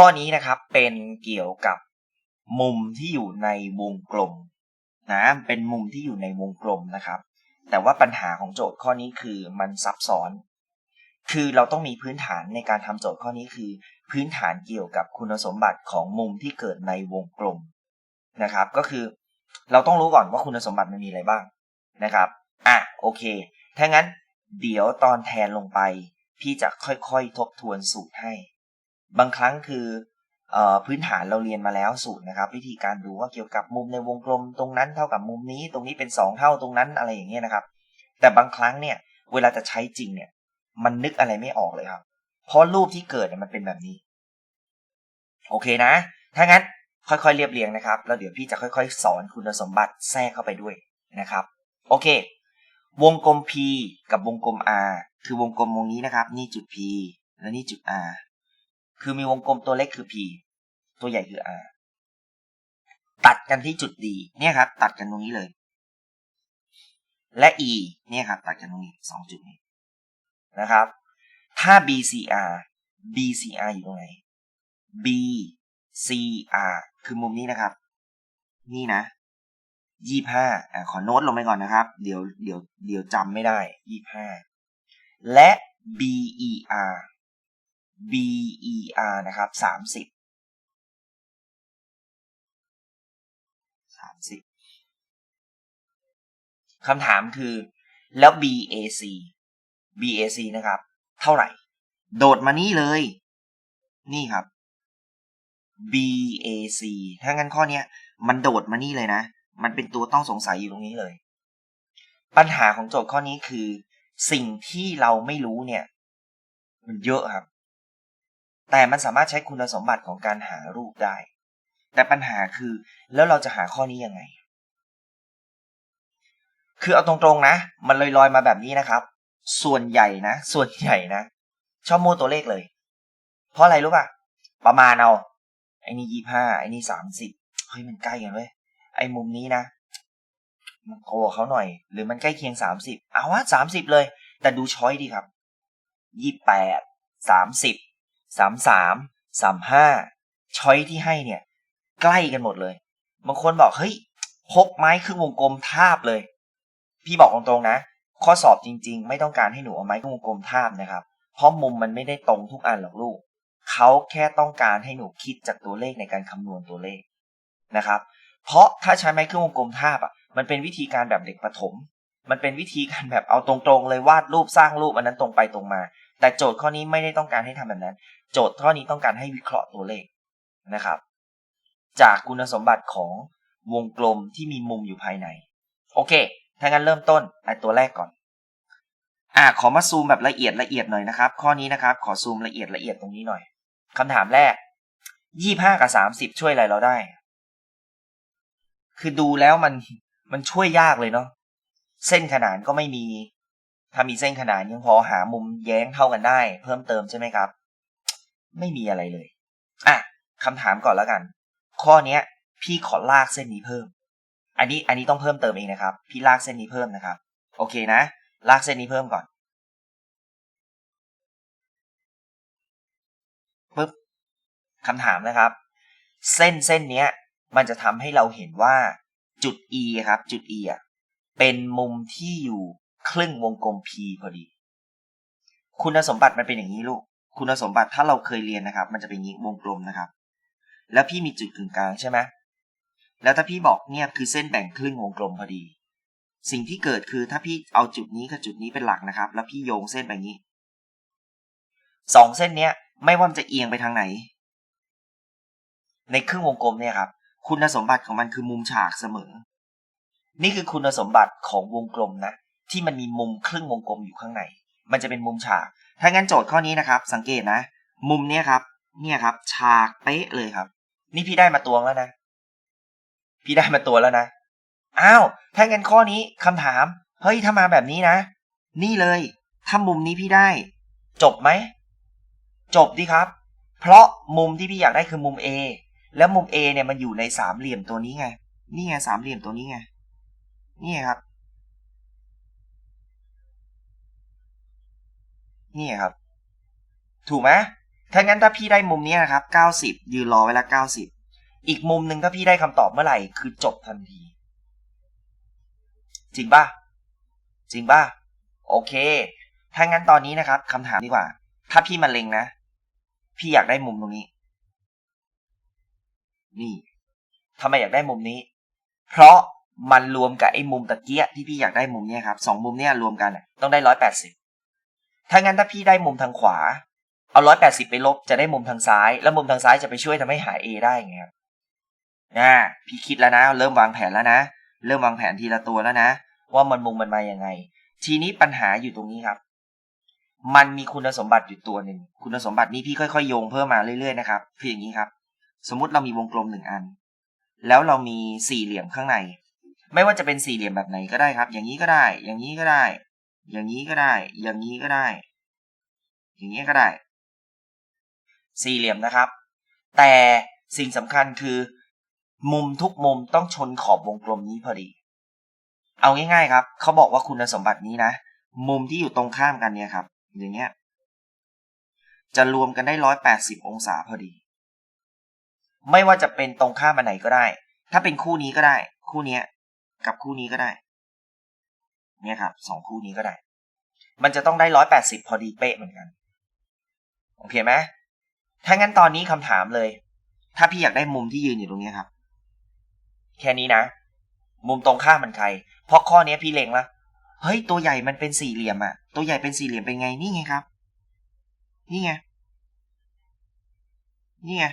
ข้อนี้นะครับเป็นเกี่ยวกับมุมที่อยู่ในวงกลมนะเป็นมุมที่อยู่ในวงกลมนะครับ แต่ว่าปัญหาของโจทย์ข้อนี้คือมันซับซ้อน คือเราต้องมีพื้นฐานในการทำโจทย์ข้อนี้คือ พื้นฐานเกี่ยวกับคุณสมบัติของมุมที่เกิดในวงกลมนะครับ ก็คือเราต้องรู้ก่อนว่าคุณสมบัติมันมีอะไรบ้างนะครับอะโอเคถ้างั้น เดี๋ยวตอนแทนลงไป พี่จะค่อยๆทบทวนสูตรให้ บางครั้งคืออพื้นฐานเราเรียนมาแล้วสูตรนะครับ วิธีการดูว่าเกี่ยวกับมุมในวงกลมตรงนั้นเท่ากับมุมนี้ ตรงนี้เป็น 2 เท่าตรงนั้นอะไรอย่างเงี้ยนะครับ แต่บางครั้งเนี่ยเวลาจะใช้จริงเนี่ย มันนึกอะไรไม่ออกเลยครับ เพราะรูปที่เกิดมันเป็นแบบนี้ โอเคนะ ถ้างั้นค่อยๆเรียบเรียงนะครับ แล้วเดี๋ยวพี่จะค่อยๆ สอนคุณสมบัติแทรกเข้าไปด้วยนะครับ โอเค วงกลม P กับวงกลม R คือวงกลมวงนี้นะครับ นี่จุด P และนี่จุด R คือมีวงกลมตัวเล็กคือ P ตัวใหญ่คือ R ตัดกันที่จุด D เนี่ยครับ ตัดกันตรงนี้เลย และ E เนี่ยครับ ตัดกันตรงนี้สองจุดนี้นะครับ ถ้า BCR BCR อยู่ตรงไหน BCR คือมุมนี้นะครับ นี่นะยี่ห้าอ่าขอโน้ตลงไปก่อนนะครับ เดี๋ยวเดี๋ยวเดี๋ยวจำไม่ได้ยี่ห้าและ BER BER นะครับสามสิบสามสิบคำถามคือแล้ว BAC BAC นะครับ เท่าไหร่ โดดมานี่เลย นี่ครับ BAC ถ้างั้นข้อนี้มันโดดมานี่เลยนะ มันเป็นตัวต้องสงสัยอยู่ตรงนี้เลย ปัญหาของโจทย์ข้อนี้คือ สิ่งที่เราไม่รู้เนี่ย มันเยอะครับ แต่มันสามารถใช้คุณสมบัติของการหารูปได้ แต่ปัญหาคือแล้วเราจะหาข้อนี้ยังไง คือเอาตรงๆนะ มันลอยๆมาแบบนี้นะครับ ส่วนใหญ่นะ ส่วนใหญ่นะ ชอบโม้ตัวเลขเลย เพราะอะไรรู้ป่ะ ประมาณเอาไอ้นี่ยี่ห้าไอ้นี่สามสิบเฮ้ยมันใกล้กันเว้ยไอ้มุมนี้นะมันโคเขาหน่อย หรือมันใกล้เคียงสามสิบเอาวะสามสิบเลย แต่ดูช้อยดีครับยี่แปดสามสิบ สามสามสามห้าช้อยที่ให้เนี่ย ใกล้กันหมดเลย บางคนบอกเฮ้ยพกไม้ครึ่งวงกลมทาบเลย พี่บอกตรงๆนะ ข้อสอบจริง ๆ ไม่ต้องการให้หนูเอาไม้ครึ่งวงกลมทาบนะครับ เพราะมุมมันไม่ได้ตรงทุกอันหรอกลูกเขาแค่ต้องการให้หนูคิดจากตัวเลขในการคำนวณตัวเลขนะครับ เพราะถ้าใช้ไม้เครื่องวงกลมทาบอะ มันเป็นวิธีการแบบเด็กประถม มันเป็นวิธีการแบบเอาตรงๆเลยวาดรูปสร้างรูปอันนั้นตรงไปตรงมา แต่โจทย์ข้อนี้ไม่ได้ต้องการให้ทำแบบนั้น โจทย์ข้อนี้ต้องการให้วิเคราะห์ตัวเลขนะครับ จากคุณสมบัติของวงกลมที่มีมุมอยู่ภายใน โอเค ถ้างั้นเริ่มต้นไอตัวแรกก่อน อ่าขอมาซูมแบบละเอียดละเอียดหน่อยนะครับ ข้อนี้นะครับ ขอซูมละเอียดละเอียดตรงนี้หน่อยคำถามแรกยี่ห้ากับสามสิบช่วยอะไรเราได้ คือดูแล้วมันมันช่วยยากเลยเนาะ เส้นขนานก็ไม่มี ถ้ามีเส้นขนานยังพอหามุมแย้งเท่ากันได้ เพิ่มเติมใช่ไหมครับ ไม่มีอะไรเลยอะคำถามก่อนแล้วกัน ข้อเนี้ย พี่ขอลากเส้นนี้เพิ่ม อันนี้อันนี้ต้องเพิ่มเติมเองนะครับ พี่ลากเส้นนี้เพิ่มนะครับ โอเคนะ ลากเส้นนี้เพิ่มก่อนปึ๊บคำถามนะครับ เส้นเส้นเนี้ย มันจะทำให้เราเห็นว่าจุด E ครับ จุด E อะเป็นมุมที่อยู่ ครึ่งวงกลม P พอดี คุณสมบัติมันเป็นอย่างนี้ลูก คุณสมบัติถ้าเราเคยเรียนนะครับ มันจะเป็นงี้วงกลมนะครับ แล้วพี่มีจุดกึ่งกลางใช่ไหมแล้วถ้าพี่บอกเนี่ยคือเส้นแบ่งครึ่งวงกลมพอดี สิ่งที่เกิดคือถ้าพี่เอาจุดนี้กับจุดนี้เป็นหลักนะครับ แล้วพี่โยงเส้นแบบนี้สองเส้นเนี้ย ไม่ว่ามันจะเอียงไปทางไหน ในครึ่งวงกลมเนี่ยครับ คุณสมบัติของมันคือมุมฉากเสมอ นี่คือคุณสมบัติของวงกลมนะ ที่มันมีมุมครึ่งวงกลมอยู่ข้างใน มันจะเป็นมุมฉาก ถ้างั้นโจทย์ข้อนี้นะครับ สังเกตนะ มุมเนี้ยครับ เนี่ยครับ ฉากเป๊ะเลยครับ นี่พี่ได้มาตัวแล้วนะ พี่ได้มาตัวแล้วนะ อ้าว ถ้างั้นข้อนี้คำถาม เฮ้ย ถ้ามาแบบนี้นะ นี่เลย ถ้ามุมนี้พี่ได้ จบไหม จบดีครับ เพราะมุมที่พี่อยากได้คือมุม A แล้วมุม A เนี่ยมันอยู่ในสามเหลี่ยมตัวนี้ไง นี่ไงสามเหลี่ยมตัวนี้ไง นี่ครับ นี่ครับ ถูกไหมถ้างั้นถ้าพี่ได้มุมนี้นะครับเก้าสิบยืนรอไว้ละเก้าสิบอีกมุมหนึ่งถ้าพี่ได้คำตอบเมื่อไหร่คือจบทันที จริงป่ะ จริงป่ะ โอเค ถ้างั้นตอนนี้นะครับคำถามดีกว่า ถ้าพี่มาเล็งนะ พี่อยากได้มุมตรงนี้ นี่ทำไมอยากได้มุมนี้ เพราะมันรวมกับไอ้มุมตะเกียที่พี่อยากได้มุมเนี้ยครับสองมุมเนี้ยรวมกันอะต้องได้ร้อยแปดสิบ ถ้างั้นถ้าพี่ได้มุมทางขวา เอาร้อยแปดสิบไปลบจะได้มุมทางซ้าย แล้วมุมทางซ้ายจะไปช่วยทำให้หา A ได้ไงครับนะพี่คิดแล้วนะ เริ่มวางแผนแล้วนะ เริ่มวางแผนทีละตัวแล้วนะ ว่ามันมุมมันมาอยังไง ทีนี้ปัญหาอยู่ตรงนี้ครับ มันมีคุณสมบัติอยู่ตัวหนึ่ง คุณสมบัตินี้พี่ค่อยๆโยงเพิ่มมาเรื่อยๆนะครับคืออย่างนี้ครับ สมมุติเรามีวงกลมหนึ่งอัน แล้วเรามีสี่เหลี่ยมข้างใน ไม่ว่าจะเป็นสี่เหลี่ยมแบบไหนก็ได้ครับ อย่างนี้ก็ได้ อย่างนี้ก็ได้ อย่างนี้ก็ได้ อย่างนี้ก็ได้ อย่างนี้ก็ได้ สี่เหลี่ยมนะครับ แต่สิ่งสำคัญคือ มุมทุกมุมต้องชนขอบวงกลมนี้พอดี เอาง่ายๆครับ เขาบอกว่าคุณสมบัตินี้นะ มุมที่อยู่ตรงข้ามกันเนี่ยครับ อย่างเงี้ย จะรวมกันได้ร้อยแปดสิบองศาพอดี ไม่ว่าจะเป็นตรงข้ามอันไหนก็ได้ ถ้าเป็นคู่นี้ก็ได้ คู่เนี้ย กับคู่นี้ก็ได้ เนี่ยครับสองคู่นี้ก็ได้ มันจะต้องได้ร้อยแปดสิบพอดีเป๊ะเหมือนกัน โอเคไหมถ้างั้นตอนนี้คำถามเลย ถ้าพี่อยากได้มุมที่ยืนอยู่ตรงนี้ครับ แค่นี้นะ มุมตรงข้ามมันใคร เพราะข้อนี้พี่เล็งละเฮ้ยตัวใหญ่มันเป็นสี่เหลี่ยมอะตัวใหญ่เป็นสี่เหลี่ยมเป็นไงนี่ไงครับ นี่ไงนี่ไง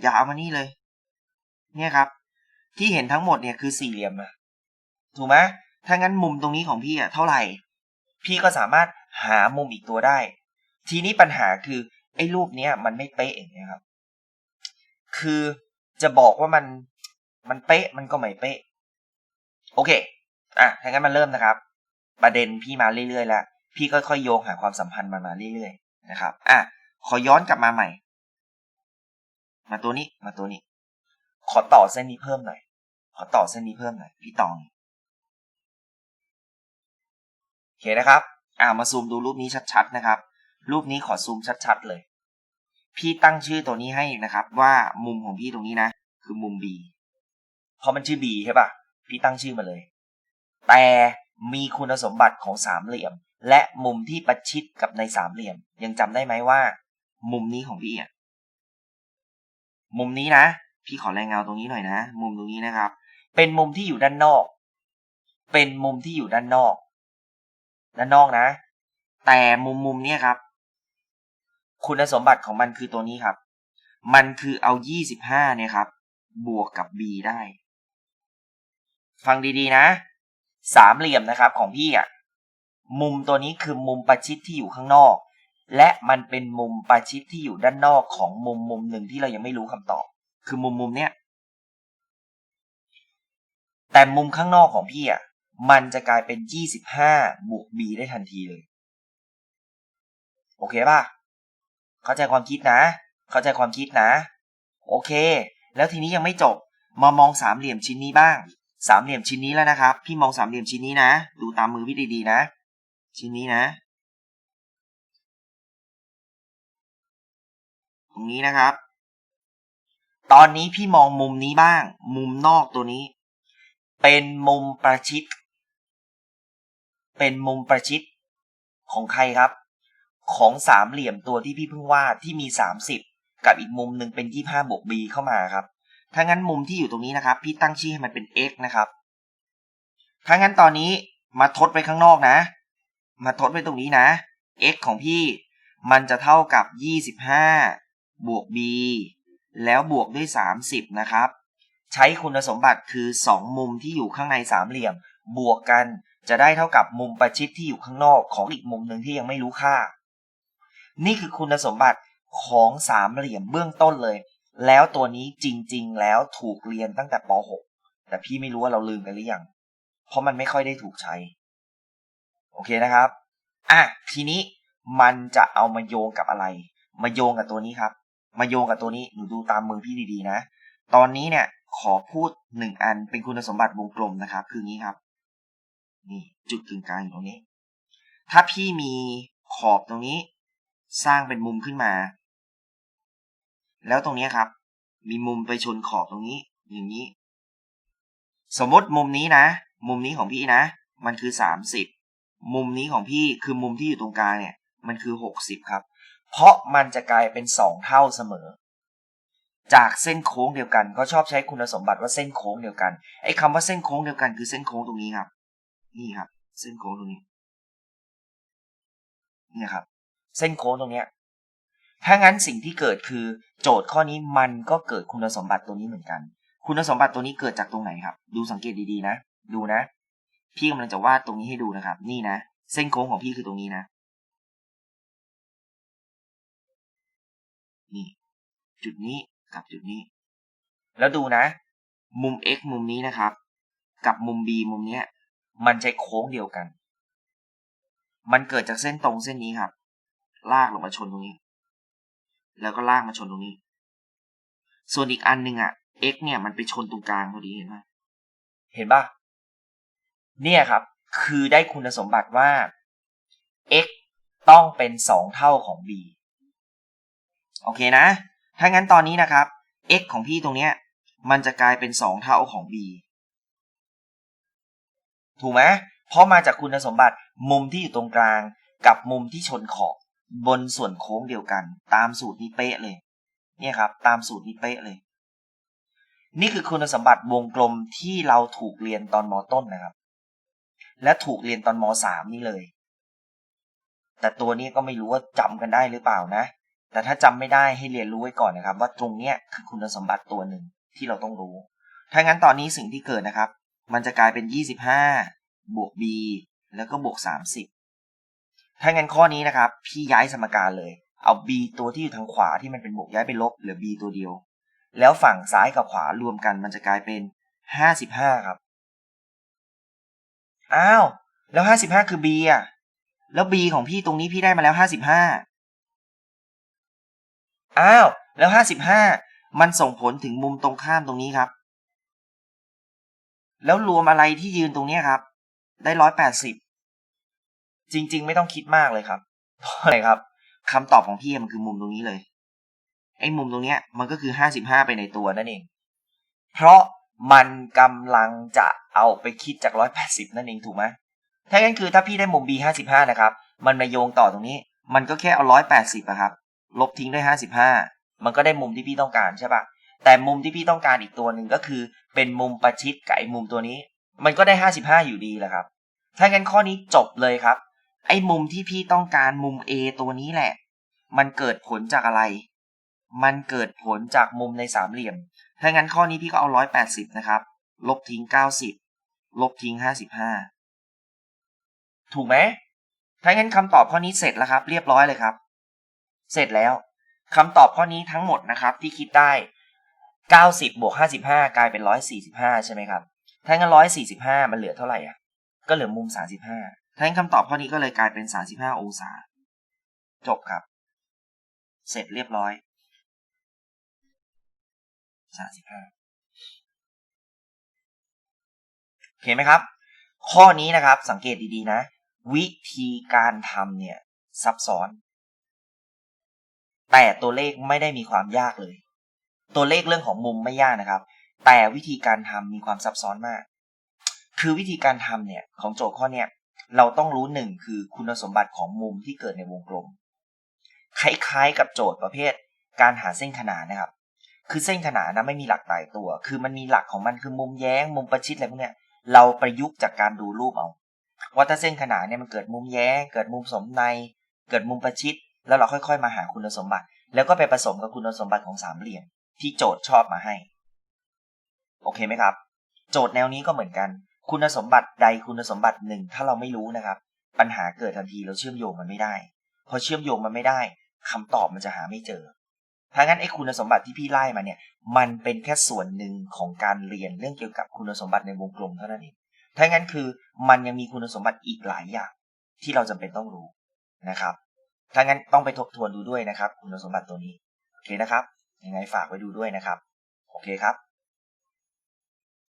อย่าเอามานี่เลย เนี่ยครับ ที่เห็นทั้งหมดเนี่ยคือสี่เหลี่ยมอะ ถูกไหมถ้างั้นมุมตรงนี้ของพี่อะเท่าไหร่ พี่ก็สามารถหามุมอีกตัวได้ ทีนี้ปัญหาคือไอ้รูปเนี้ยมันไม่เป๊ะอย่างเงี้ยครับ คือจะบอกว่ามันมันเป๊ะมันก็ไม่เป๊ะ โอเค อะถ้างั้นมันเริ่มนะครับ ประเด็นพี่มาเรื่อยๆแล้วพี่ก็ค่อยโยงหาความสัมพันธ์มันมาเรื่อยๆนะครับ อะขอย้อนกลับมาใหม่ มาตัวนี้มาตัวนี้ ขอต่อเส้นนี้เพิ่มหน่อย ขอต่อเส้นนี้เพิ่มหน่อย พี่ตอง โอเคนะครับ อ่ามาซูมดูรูปนี้ชัดๆนะครับ รูปนี้ขอซูมชัดๆเลย พี่ตั้งชื่อตัวนี้ให้นะครับ ว่ามุมของพี่ตรงนี้นะ คือมุม B เพราะมันชื่อ B ใช่ปะพี่ตั้งชื่อมาเลย แต่มีคุณสมบัติของสามเหลี่ยม และมุมที่ประชิดกับในสามเหลี่ยม ยังจำได้ไหมว่า มุมนี้ของพี่อะมุมนี้นะ พี่ขอแรงเงาตรงนี้หน่อยนะ มุมตรงนี้นะครับ เป็นมุมที่อยู่ด้านนอก เป็นมุมที่อยู่ด้านนอก ด้านนอกนะ แต่มุมมุมเนี้ยครับ คุณสมบัติของมันคือตัวนี้ครับ มันคือเอา 25 เนี่ยครับ บวกกับ b ได้ ฟังดีๆนะ สามเหลี่ยมนะครับของพี่อะ มุมตัวนี้คือมุมประชิดที่อยู่ข้างนอก และมันเป็นมุมประชิดที่อยู่ด้านนอกของมุมมุมหนึ่งที่เรายังไม่รู้คำตอบ คือมุมมุมเนี้ยแต่มุมข้างนอกของพี่อะ มันจะกลายเป็น 25 บวก b ได้ทันทีเลย โอเคป่ะ เข้าใจความคิดนะ เข้าใจความคิดนะ โอเค แล้วทีนี้ยังไม่จบ มามองสามเหลี่ยมชิ้นนี้บ้าง สามเหลี่ยมชิ้นนี้แล้วนะครับ พี่มองสามเหลี่ยมชิ้นนี้นะ ดูตามมือพี่ดีๆนะ ชิ้นนี้นะ ตรงนี้นะครับ ตอนนี้พี่มองมุมนี้บ้าง มุมนอกตัวนี้เป็นมุมประชิด เป็นมุมประชิดของใครครับ ของสามเหลี่ยมตัวที่พี่เพิ่งวาดที่มีสามสิบกับอีกมุมหนึ่งเป็นยี่ห้าบวก b เข้ามาครับถ้างั้นมุมที่อยู่ตรงนี้นะครับ พี่ตั้งชื่อให้มันเป็น x นะครับถ้างั้นตอนนี้มาทดไปข้างนอกนะ มาทดไปตรงนี้นะ x ของพี่มันจะเท่ากับยี่สิบห้าบวก b แล้วบวกด้วยสามสิบนะครับ ใช้คุณสมบัติคือสองมุมที่อยู่ข้างในสามเหลี่ยม บวกกัน จะได้เท่ากับมุมประชิดที่อยู่ข้างนอกของอีกมุมหนึ่งที่ยังไม่รู้ค่า นี่คือคุณสมบัติของสามเหลี่ยมเบื้องต้นเลย แล้วตัวนี้จริง ๆ แล้วถูกเรียนตั้งแต่ป .6 แต่พี่ไม่รู้ว่าเราลืมกันหรือยัง เพราะมันไม่ค่อยได้ถูกใช้ โอเคนะครับ อะ ทีนี้มันจะเอามาโยงกับอะไร มาโยงกับตัวนี้ครับ มาโยงกับตัวนี้ หนูดูตามมือพี่ดีๆนะ ตอนนี้เนี่ยขอพูดหนึ่งอันเป็นคุณสมบัติวงกลมนะครับ คืองี้ครับ นี่จุดกึ่งกลางอยู่ตรงนี้ ถ้าพี่มีขอบตรงนี้ สร้างเป็นมุมขึ้นมา แล้วตรงนี้ครับ มีมุมไปชนขอบตรงนี้ อย่างนี้ สมมติมุมนี้นะ มุมนี้ของพี่นะ มันคือสามสิบมุมนี้ของพี่คือมุมที่อยู่ตรงกลางเนี่ย มันคือหกสิบครับ เพราะมันจะกลายเป็นสองเท่าเสมอจากเส้นโค้งเดียวกันเขาชอบใช้คุณสมบัติว่าเส้นโค้งเดียวกันไอ้คำว่าเส้นโค้งเดียวกันคือเส้นโค้งตรงนี้ครับ นี่ครับ เส้นโค้งตรงนี้ เนี่ยครับ เส้นโค้งตรงเนี้ย ถ้างั้นสิ่งที่เกิดคือ โจทย์ข้อนี้มันก็เกิดคุณสมบัติตัวนี้เหมือนกัน คุณสมบัติตัวนี้เกิดจากตรงไหนครับ ดูสังเกตดีๆนะ ดูนะ พี่กำลังจะวาดตรงนี้ให้ดูนะครับ นี่นะ เส้นโค้งของพี่คือตรงนี้นะ นี่ จุดนี้กับจุดนี้ แล้วดูนะ มุม x มุมนี้นะครับ กับมุม b มุมเนี้ย มันใช้โค้งเดียวกัน มันเกิดจากเส้นตรงเส้นนี้ครับ ลากลงมาชนตรงนี้ แล้วก็ลากมาชนตรงนี้ ส่วนอีกอันหนึ่งอะ x เนี่ยมันไปชนตรงกลางพอดีเห็นไหมเห็นปะเนี่ยครับ คือได้คุณสมบัติว่า x ต้องเป็นสองเท่าของ b โอเคนะ ถ้างั้นตอนนี้นะครับ x ของพี่ตรงเนี้ย มันจะกลายเป็นสองเท่าของ b ถูกไหมเพราะมาจากคุณสมบัติมุมที่อยู่ตรงกลาง กับมุมที่ชนขอบบนส่วนโค้งเดียวกัน ตามสูตรนี้เป๊ะเลย เนี่ยครับ ตามสูตรนี้เป๊ะเลย นี่คือคุณสมบัติวงกลมที่เราถูกเรียนตอนมต้นนะครับ และถูกเรียนตอนมสามนี่เลย แต่ตัวนี้ก็ไม่รู้ว่าจำกันได้หรือเปล่านะ แต่ถ้าจำไม่ได้ให้เรียนรู้ไว้ก่อนนะครับ ว่าตรงเนี้ยคือคุณสมบัติตัวหนึ่งที่เราต้องรู้ถ้างั้นตอนนี้สิ่งที่เกิดนะครับ มันจะกลายเป็น 25 บวก b แล้วก็บวก 30 ถ้างั้นข้อนี้นะครับ พี่ย้ายสมการเลย เอา b ตัวที่อยู่ทางขวาที่มันเป็นบวกย้ายไปลบเหลือ b ตัวเดียว แล้วฝั่งซ้ายกับขวารวมกันมันจะกลายเป็น 55 ครับ อ้าว แล้ว 55 คือ b อะ แล้ว b ของพี่ตรงนี้พี่ได้มาแล้ว 55 อ้าว แล้ว 55 มันส่งผลถึงมุมตรงข้ามตรงนี้ครับ แล้วรวมอะไรที่ยืนตรงนี้ครับ ได้180จริง ๆ ไม่ต้องคิดมากเลยครับเพราะอะไรครับคำตอบของพี่มันคือมุมตรงนี้เลยไอ้มุมตรงเนี้ยมันก็คือ55ไปในตัวนั่นเอง เพราะมันกำลังจะเอาไปคิดจาก180นั่นเองถูกไหมถ้างั้นคือถ้าพี่ได้มุม b 55นะครับ มันมาโยงต่อตรงนี้ มันก็แค่เอา180อะครับ ลบทิ้งด้วย55มันก็ได้มุมที่พี่ต้องการใช่ปะ แต่มุมที่พี่ต้องการอีกตัวหนึ่งก็คือ เป็นมุมประชิดกับไอ้มุมตัวนี้ มันก็ได้ 55 อยู่ดีแหละครับ ถ้างั้นข้อนี้จบเลยครับ ไอ้มุมที่พี่ต้องการมุม A ตัวนี้แหละ มันเกิดผลจากอะไร มันเกิดผลจากมุมในสามเหลี่ยม ถ้างั้นข้อนี้พี่ก็เอา 180 นะครับ ลบทิ้ง 90 ลบทิ้ง 55 ถูกไหม ถ้างั้นคำตอบข้อนี้เสร็จแล้วครับ เรียบร้อยเลยครับ เสร็จแล้วคำตอบข้อนี้ทั้งหมดนะครับที่คิดได้ 90บวก55 กลายเป็น 145 ใช่ไหมครับ ถ้างั้น 145 มันเหลือเท่าไหร่อะ ก็เหลือมุม 35ถ้างั้นคำตอบข้อนี้ก็เลยกลายเป็น 35 องศา จบครับ เสร็จเรียบร้อย 35โอเคไหมครับ ข้อนี้นะครับ สังเกตดีๆนะ วิธีการทำเนี่ย ซับซ้อน แต่ตัวเลขไม่ได้มีความยากเลย ตัวเลขเรื่องของมุมไม่ยากนะครับ แต่วิธีการทำมีความซับซ้อนมาก คือวิธีการทำเนี่ยของโจทย์ข้อเนี่ยเราต้องรู้หนึ่งคือคุณสมบัติของมุมที่เกิดในวงกลม คล้ายๆกับโจทย์ประเภท การหาเส้นขนานนะครับ คือเส้นขนานนะไม่มีหลักตายตัว คือมันมีหลักของมันคือมุมแย้ง มุมประชิดอะไรพวกเนี้ยเราประยุกต์จากการดูรูปเอาว่าถ้าเส้นขนานเนี่ยมันเกิดมุมแย้ง เกิดมุมสมใน เกิดมุมประชิด แล้วเราค่อยๆ มาหาคุณสมบัติ แล้วก็ไปผสมกับคุณสมบัติของสามเหลี่ยม ที่โจทย์ชอบมาให้ โอเคไหมครับ โจทย์แนวนี้ก็เหมือนกัน คุณสมบัติใดคุณสมบัติหนึ่ง ถ้าเราไม่รู้นะครับ ปัญหาเกิดทันทีเราเชื่อมโยงมันไม่ได้ พอเชื่อมโยงมันไม่ได้คำตอบมันจะหาไม่เจอถ้างั้นไอ้คุณสมบัติที่พี่ไล่มาเนี่ย มันเป็นแค่ส่วนหนึ่งของการเรียนเรื่องเกี่ยวกับคุณสมบัติในวงกลมเท่านั้นเองถ้างั้นคือมันยังมีคุณสมบัติอีกหลายอย่างที่เราจำเป็นต้องรู้นะครับ ถ้างั้นต้องไปทบทวนดูด้วยนะครับ คุณสมบัติตัวนี้ โอเคนะครับ ยังไงฝากไว้ดูด้วยนะครับ โอเคครับ